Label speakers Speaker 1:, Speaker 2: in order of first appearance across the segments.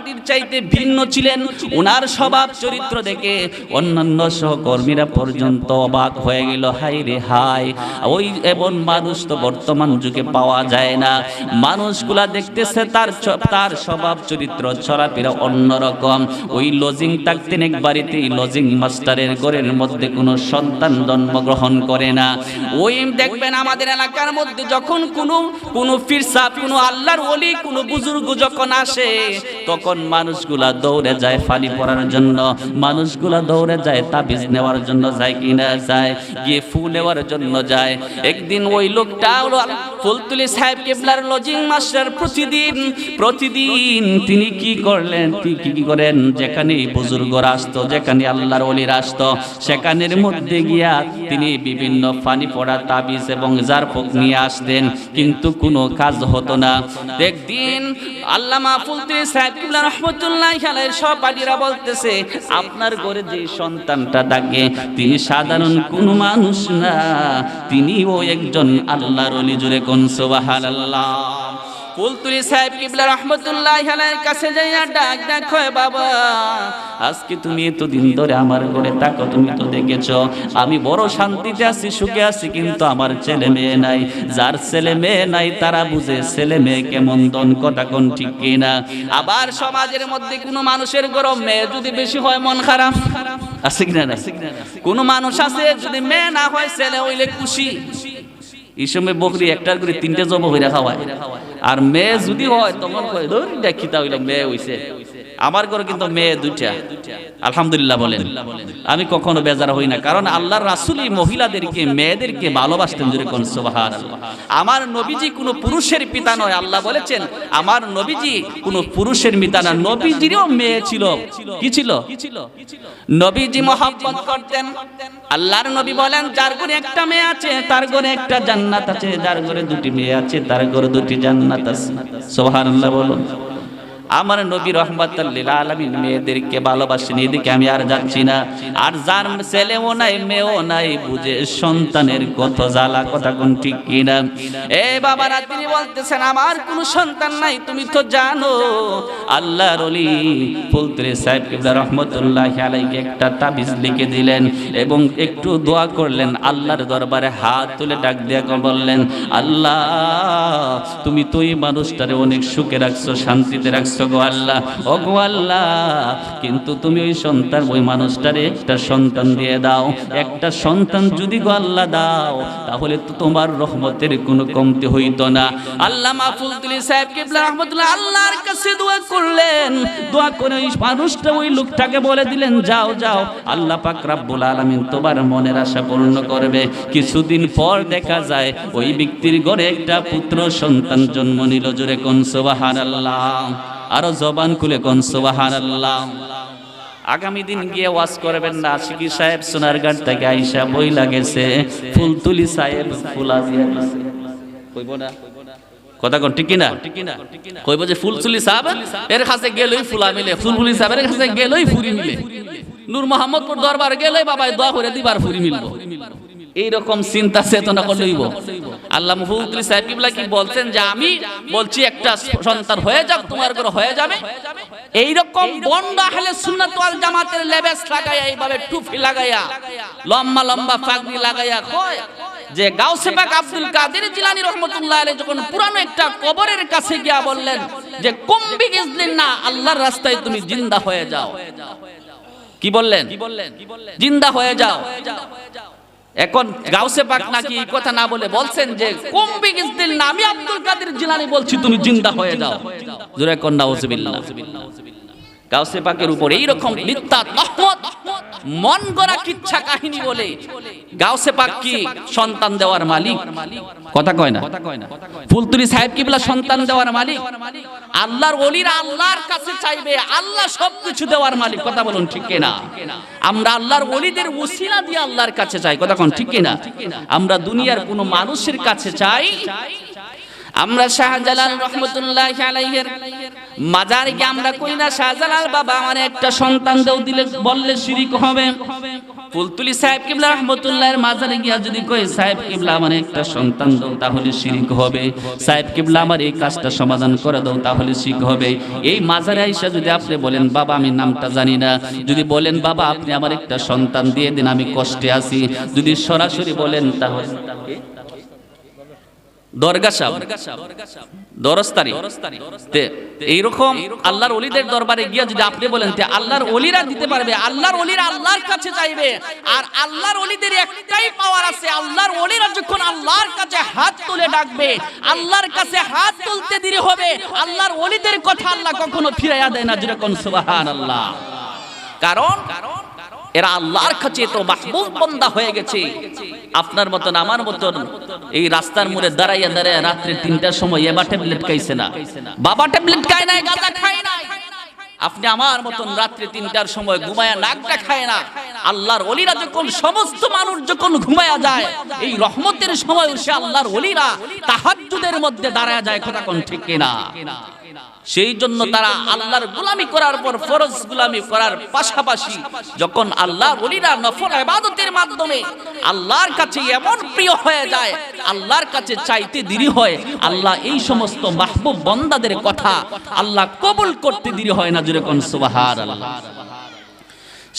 Speaker 1: পার্টির চাইতে ভিন্ন ছিলেন। ওনার স্বভাব চরিত্র দেখে অন্যান্য সহকর্মীরা পর্যন্ত অবাক হয়ে গেল। হাই রে হাই ওই এমন মানুষ তো বর্তমান যুগে পাওয়া যায় না। মানুষগুলা দেখতেছে তার তার স্বভাব চরিত্র চলাফেরা অন্যরকম। ওই লজিং থাকতেন এক বাড়িতে লজিং মাস্টারের ঘরের মধ্যে কোনো সন্তান জন্মগ্রহণ করে না। ওই দেখবেন আমাদের এলাকার মধ্যে যখন কোনো কোনো ফিরসা, কোনো আল্লাহর ওলি, কোনো বুজুর্গ যখন আসে তখন মানুষগুলা দৌড়ে যায় ফানি পড়ার জন্য। মানুষগুলা দৌড়ে যায় তাবিজ নেওয়ার জন্য যায় কিনা যায়, গিয়ে ফুল নেওয়ার জন্য যায়। একদিন ওই লোকটা ফুলতুলি সাহেব কেবলার লজিং মাস্টার প্রতিদিন প্রতিদিন তিনি কি করলেন কি কি করেন, যেখানে বুজুর্গরা আসতো, যেখানে আল্লাহর ওলির আসতো, সেখানের মধ্যে গিয়া তিনি বিভিন্ন পানি পড়া তাবিজ এবং জারপক নিয়ে আসতেন, কিন্তু কোনো কাজ হতো না। একদিন আল্লামা ফুলতুলি সাহেব কিবলা রহমতুল্লাহ আলাইহির বলতেছে, আপনার ঘরে যে সন্তানটা থাকে, তিনি সাধারণ কোনো মানুষ না। তিনিও একজন আল্লাহর অলি জুড়ে কোন সুবহানাল্লাহ। ফুলতুলি সাহেব কিবলা রহমতুল্লাহ আলাইহির কাছে যাইয়া ডাক হয় বাবা। আজকে তুমি এত দিন ধরে আমার ঘরে থাকো, তুমি তো দেখেছ, আমি বড় শান্তিতে আছি, সুখে আছি, কিন্তু আমার ছেলে মেয়ে নাই। যার ছেলে মেয়ে নাই, তারা বুঝে ছেলে মেয়ে কেমন দন কথা কোন ঠিক কিনা। আবার সমাজের মধ্যে কোনো মানুষের গরম মেয়ে যদি বেশি হয়, মন খারাপ। আছে কিনা না? কোনো মানুষ আছে, যদি মেয়ে না হয়, ছেলে হইলে খুশি। এই সময় বকরি একটার করে তিনটে জব হইরা খাওয়ায়। আর মেয়ে যদি হয়, তখন কয় হইল, মেয়ে হইছে। আমার ঘরে কিন্তু মেয়ে দুইটা। আলহামদুলিল্লাহ বলেন। আমি কখনো বেজার হই না, কারণ আল্লাহর রাসূলই মহিলাদেরকে, মেয়েদেরকে ভালোবাসতেন কোন, সুবহানাল্লাহ। আমার নবীজি কোনো পুরুষের পিতা নয়, আল্লাহ বলেছেন, আমার নবীজি কোনো পুরুষের পিতা না, নবীজিরও মেয়ে ছিল। কি ছিল? নবীজি মহাব্বত করতেন। আল্লাহর নবী বলেন, যার ঘরে একটা মেয়ে আছে, তার ঘরে একটা জান্নাত আছে, যার ঘরে দুটি মেয়ে আছে, তার ঘরে দুটি জান্নাত আছে। সুবহানাল্লাহ বলুন। আমার নবী রহমতুল্লিল আলমিন মেয়েদেরকে ভালোবাসেন, এদিকে আমি আর যাচ্ছি না। আর যার ছেলেও নাই, মেয়েও নাই, বুঝে সন্তানের কত জ্বালা, কথা কোন ঠিক কিনা? এ বাবারা, তিনি বলতেছেন, আমার কোনো সন্তান নাই, তুমি তো জানো। আল্লাহ রলি ফুলতরে সাহেব কিবলা রহমতুল্লাহ আলাইকে একটা তাবিজ লিখে দিলেন এবং একটু দোয়া করলেন। আল্লাহর দরবারে হাত তুলে ডাক দিয়ে বললেন, আল্লাহ, তুমি তো এই মানুষটারে অনেক সুখে রাখছো, শান্তিতে রাখছো গো আল্লাহ? ও গো আল্লাহ, কিন্তু তুমি ওই সন্তান, ওই মানুষটারে একটা সন্তান দিয়ে দাও। একটা সন্তান যদি গো আল্লাহ দাও, তাহলে তো তোমার রহমতের কোনো কমতি হইতো না। আল্লাহ মাহফুল তুলি সাহেব কিবলা রহমতুল্লাহ আল্লাহর কাছে দোয়া করলেন। দোয়া করে ওই মানুষটা ওই লোকটাকে বলে দিলেন, যাও যাও। আল্লাহ পাক রাব্বুল আলামিন তোমার মনের আশা পূর্ণ করবে। কিছুদিন পর দেখা যায়, ওই ব্যক্তির ঘরে একটা পুত্র সন্তান জন্ম নিল, জোরে কোন সুবহানাল্লাহ। আরও জবান খুলে কোন সুবহানাল্লাহ। আগামী দিন গিয়ে ওয়াজ করবেন না, আশিকি সাহেব সোনারঘাট থেকে আইসা বই লাগেছে ফুল তুলি সাহেব ফুলা দিয়ে কইব না? কথা কোন ঠিক কিনা? কইব যে ফুল মিলে ফুল তুলি সাহেবের কাছে গেলই ফুরি মিলে। নূর মোহাম্মদপুর দরবার গেলই বাবাই দোয়া করে দিবার ফুরি মিলবো। এইরকম চিন্তা চেতনা আল্লাহ মুফুদ্দিন সাহেব কিবলা কি বলছেন যে আমি বলছি একটা সন্তান হয়ে যাক, তোমার করে হয়ে যাবে। এইরকম বন্ড আহলে সুন্নাত জামাতের লেবেস লাগাইয়া এইভাবে টুপি লাগাইয়া, লম্বা লম্বা পাগড়ি লাগাইয়া কয় যে গাউসে পাক আব্দুল কাদের জিলানী রহমতুল্লাহ আলাইহি যখন পুরানো একটা কবরের কাছে গিয়া বললেন যে কম্বি গিজলিন না, আল্লাহর রাস্তায় তুমি জিন্দা হয়ে যাও। কি বললেন? জিন্দা হয়ে যাও। এখন গাউসে পাক নাকি এই কথা না বলে বলছেন যে কম্বি গিজদিল না? আমি আব্দুল কাদের জিলানি বলছি, তুমি জিন্দা হয়ে যাও। জোরে কোন নাউজুবিল্লাহ গাউসে পাকের উপর এইরকম মিথ্যা তহমত মন গড়া কিচ্ছা কাহিনী বলে গাউসে পাক কি সন্তান দেওয়ার মালিক? কথা কয় না। ফুলতুরি সাহেব কিবলা সন্তান দেওয়ার মালিক? আল্লাহর ওলিরা আল্লাহর কাছে চাইবে, আল্লাহ সবকিছু দেওয়ার মালিক। কথা বলুন ঠিক না আমরা আল্লাহর ওলিদের ওসিলা দিয়ে আল্লাহর কাছে চাই। কথা কোন ঠিক না আমরা দুনিয়ার কোনো মানুষের কাছে চাই আমরা শাহজালাল রহমতুল্লাহ আলাইহের মাজারে গিয়ে আমরা কই না? শাহজালাল বাবা আমার একটা সন্তান দেও দিলে বললে শিরিক হবে। ফুলতুলি সাহেব কিবলা রহমতুল্লাহের মাজারে গিয়া যদি কই সাহেব কিবলা আমার একটা সন্তান দাও তাহলে শিরিক হবে। সাহেব কিবলা আমার এই কাজটা সমাধান করে দাও তাহলে শিরিক হবে। এই মাজারে আইসা যদি আপনি বলেন, বাবা, আমি নামটা জানি না। যদি বলেন, বাবা, আপনি আমার একটা সন্তান দিয়ে দিন, আমি কষ্টে আছি। যদি সরাসরি বলেন, তাহলে দরবারে যদি আপনি বলেন অলিরা দিতে পারবে, আল্লাহর আল্লাহর কাছে চাইবে, আর আল্লাহর একটাই পাওয়ার আল্লাহর অলিরা যখন আল্লাহর কাছে হাত তুলে ডাকবে, আল্লাহর কাছে হাত তুলতে হবে, আল্লাহর কথা আল্লাহ কখনো দেয় না, যেরকম আল্লাহ কারণ এরা আল্লাহর কাছে তো মাহবুব বন্দা হয়ে গেছে। আপনার মতন, আমার মতন এই রাস্তার মোড়ে দাঁড়াইয়া দাঁড়াইয়া রাত্রে তিনটার সময় এবার ট্যাবলেট খাইছে না। বাবা ট্যাবলেট খায় নাই, গাঁজা খায় নাই। আপনি আমার মতন রাত্রে তিনটার সময় ঘুমায়া নাকটা খায় না। আল্লাহর অলিরা যখন সমস্ত মানুষ যখন ঘুমায়া যায়, এই রহমতের সময় সে আল্লাহর অলিরা তাহাজ্জুদের মধ্যে দাঁড়ায় যায়, কথা কোন ঠিক কিনা? সেই জন্য তারা আল্লাহর গোলামি করার পর ফরজ গোলামি করার পাশাপাশি যখন আল্লাহর ওলিরা নফল ইবাদতের মাধ্যমে আল্লাহর কাছে এমন প্রিয় হয়ে যায় আল্লাহর কাছে চাইতে দেরি হয় আল্লাহ এই সমস্ত মাহবুব বন্দাদের কথা আল্লাহ কবুল করতে দেরি হয় না যেরকম সুবাহার আল্লাহ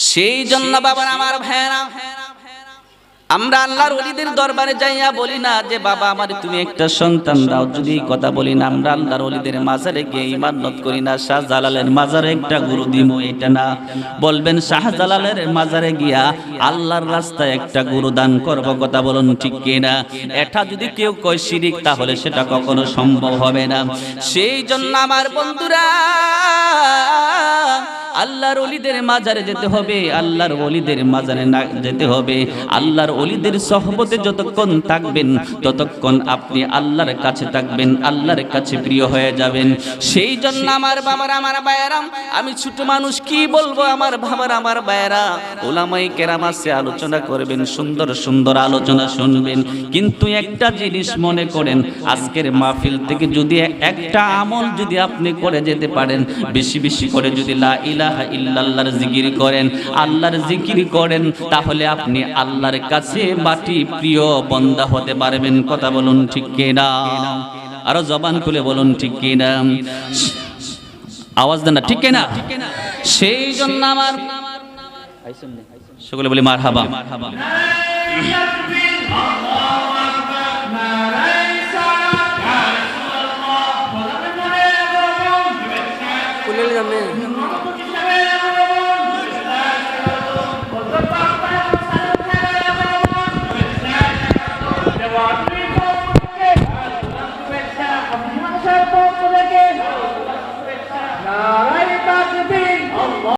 Speaker 1: সেই জন্য বাবা আমার ভাইরা আমরা আল্লাহর ওলিদের দরবারে যাইয়া বলি না যে, বাবা, আমার তুমি একটা সন্তান দাও। যদি কথা বলি না, আমরা আল্লাহর ওলিদের মাজারে গিয়ে ইমানত করি না, শাহজালালের মাজারে একটা গুরু দিমু, এটা না। বলবেন, শাহজালালের মাজারে গিয়া আল্লাহর রাস্তায় একটা গুরু দান করব, কথা বলুন ঠিক কিনা? এটা যদি কেউ কয় শিরিক, তাহলে সেটা কখনো সম্ভব হবে না। সেই জন্য আমার বন্ধুরা, আল্লাহর অলিদের মাজারে যেতে হবে, আল্লাহর অলিদের মাজারে না যেতে হবে। আল্লাহর অলিদের সহবতে যতক্ষণ থাকবেন, ততক্ষণ আপনি আল্লাহর কাছে থাকবেন, আল্লাহর কাছে প্রিয় হয়ে যাবেন। সেই জন্য আমার বাবার, আমার বায়রাম আমি ছোট মানুষ, কি বলব আমার বাবার, আমার বায়রা ওলামাই কেরাম আছে আলোচনা করবেন, সুন্দর সুন্দর আলোচনা শুনবেন। কিন্তু একটা জিনিস মনে করেন, আজকের মাহফিল থেকে যদি একটা আমল যদি আপনি করে যেতে পারেন, বেশি বেশি করে যদি লা ইলাহা ইল্লাল্লাহর জিকির করেন, আল্লাহর জিকির করেন, তাহলে আপনি আল্লাহর কাছে বাটি প্রিয় বন্দা হতে পারবেন, কথা বলুন ঠিক কিনা? আরও জবান খুলে বলুন ঠিক কিনা? আওয়াজ দেন না, ঠিক কিনা? সেই জন্য আমার সকলে বলি মার হাবা